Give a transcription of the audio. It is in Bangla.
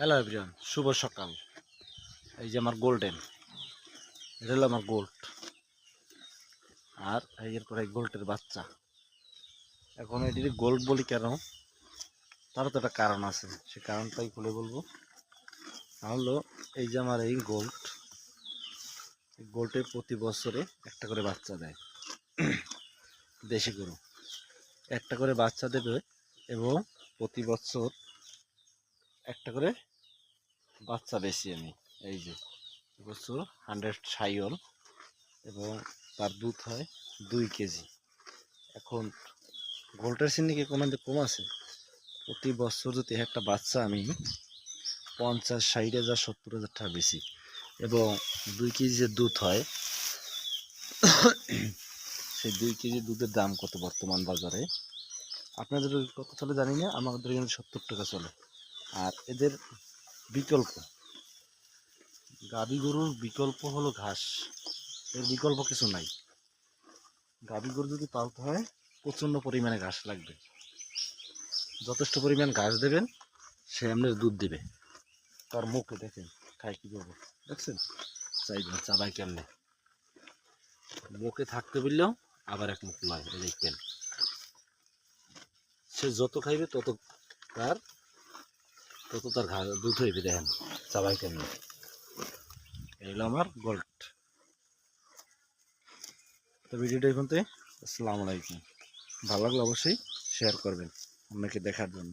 হ্যালো এভরিওয়ান শুভ সকাল। এই যে আমার গোল্ডেন এটা হলো আমার গোল্ড আর এরপরে গোল্ডের বাচ্চা। এখন এটি গোল্ড বলি কেন? তারও তো একটা কারণ আছে। সে কারণটাই খুলে বলব। হলো, এই যে আমার এই গোল্ড গোল্ডে প্রতি বছরে একটা করে বাচ্চা দেয়। দেশি গরু। একটা করে বাচ্চা দেবে এবং প্রতি বছর একটা করে বাচ্চা বেশি আমি, এই যে বছর হান্ড্রেড সাইল এবং তার দুধ হয় দুই কেজি। এখন গোল্ডের সিন্ডিকে কোনো কম আছে? প্রতি বছর যদি একটা বাচ্চা আমি পঞ্চাশ, ষাট হাজার, সত্তর হাজার টাকা বেশি এবং দুই কেজি যে দুধ হয়, সেই দুই কেজি দুধের দাম কত বর্তমান বাজারে? আপনাদের কত চলে জানি না, আমাদের এখানে সত্তর টাকা চলে। আর এদের বিকল্প। গাভী গরুর বিকল্প হলো ঘাস। এর বিকল্প কিছু নাই। গাভী গরু যদি পালতে হয়, প্রচণ্ড পরিমাণে ঘাস লাগবে। যথেষ্ট পরিমাণ ঘাস দেবেন, সে আপনার দুধ দেবে। তার মুখে দেখেন খাই কি করব? দেখছেন? চাইবেন চাবাই কেমনে? মুখে থাকতে বললেও আবার এক মুখ নয়, এই দেখবেন সে যত খাইবে তত তার তত তার ঘা দুধ হইবে, দেখেন, চাবাই কেমন। এই হলো আমার গোল্ড তো ভিডিওটা এখন আসসালামু আলাইকুম। ভালো লাগলে অবশ্যই শেয়ার করবেন, অন্যকে দেখার জন্য।